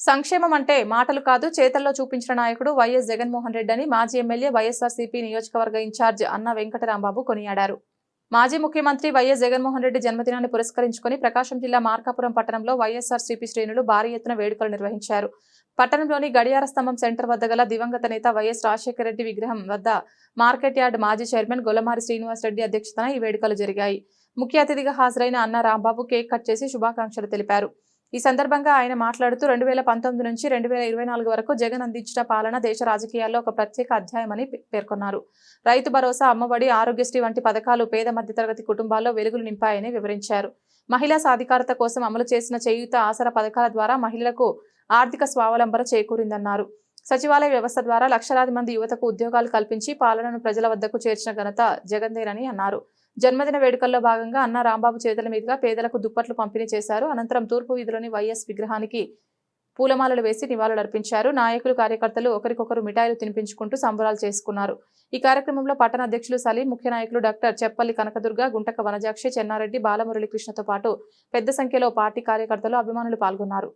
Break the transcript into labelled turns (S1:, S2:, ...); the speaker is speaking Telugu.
S1: సంక్షేమం అంటే మాటలు కాదు చేతల్లో చూపించిన నాయకుడు వైఎస్ జగన్మోహన్ రెడ్డి అని మాజీ ఎమ్మెల్యే వైఎస్ఆర్సీపీ నియోజకవర్గ ఇన్ఛార్జ్ అన్న వెంకటరాంబాబు కొనియాడారు. మాజీ ముఖ్యమంత్రి వైఎస్ జగన్మోహన్ రెడ్డి జన్మదినాన్ని పురస్కరించుకుని ప్రకాశం జిల్లా మార్కాపురం పట్టణంలో వైఎస్ఆర్సీపీ శ్రేణులు భారీ ఎత్తున వేడుకలు నిర్వహించారు. పట్టణంలోని గడియార స్తంభం సెంటర్ వద్ద గల దివంగత నేత వైఎస్ రాజశేఖర రెడ్డి విగ్రహం వద్ద మార్కెట్ యార్డ్ మాజీ చైర్మన్ గొల్లమారి శ్రీనివాస్ రెడ్డి అధ్యక్షతన ఈ వేడుకలు జరిగాయి. ముఖ్య అతిథిగా హాజరైన అన్న రాంబాబు కేక్ కట్ చేసి శుభాకాంక్షలు తెలిపారు. ఈ సందర్భంగా ఆయన మాట్లాడుతూ రెండు వేల పంతొమ్మిది నుంచి రెండు వేల ఇరవై నాలుగు వరకు జగన్ అందించిన పాలన దేశ రాజకీయాల్లో ఒక ప్రత్యేక అధ్యాయమని పేర్కొన్నారు. రైతు భరోసా అమ్మఒడి ఆరోగ్యశ్రీ వంటి పథకాలు పేద మధ్యతరగతి కుటుంబాల్లో వెలుగులు నింపాయని వివరించారు. మహిళా సాధికారత కోసం అమలు చేసిన చేయూత ఆసరా పథకాల ద్వారా మహిళలకు ఆర్థిక స్వావలంబన చేకూరిందన్నారు. సచివాలయ వ్యవస్థ ద్వారా లక్షలాది మంది యువతకు ఉద్యోగాలు కల్పించి పాలనను ప్రజల వద్దకు చేర్చిన ఘనత జగన్దేనని అన్నారు. జన్మదిన వేడుకల్లో భాగంగా అన్న రాంబాబు చేతుల మీదుగా పేదలకు దుప్పట్లు పంపిణీ చేశారు. అనంతరం తూర్పు వీధిలోని వైఎస్ విగ్రహానికి పూలమాలలు వేసి నివాళులర్పించారు. నాయకులు కార్యకర్తలు ఒకరికొకరు మిఠాయిలు తినిపించుకుంటూ సంబరాలు చేసుకున్నారు. ఈ కార్యక్రమంలో పట్టణ అధ్యక్షులు సలీం ముఖ్య నాయకులు డాక్టర్ చెప్పల్లి కనకదుర్గ గుంటక వనజాక్షి చెన్నారెడ్డి బాలమురళి కృష్ణతో పాటు పెద్ద సంఖ్యలో పార్టీ కార్యకర్తలు అభిమానులు పాల్గొన్నారు.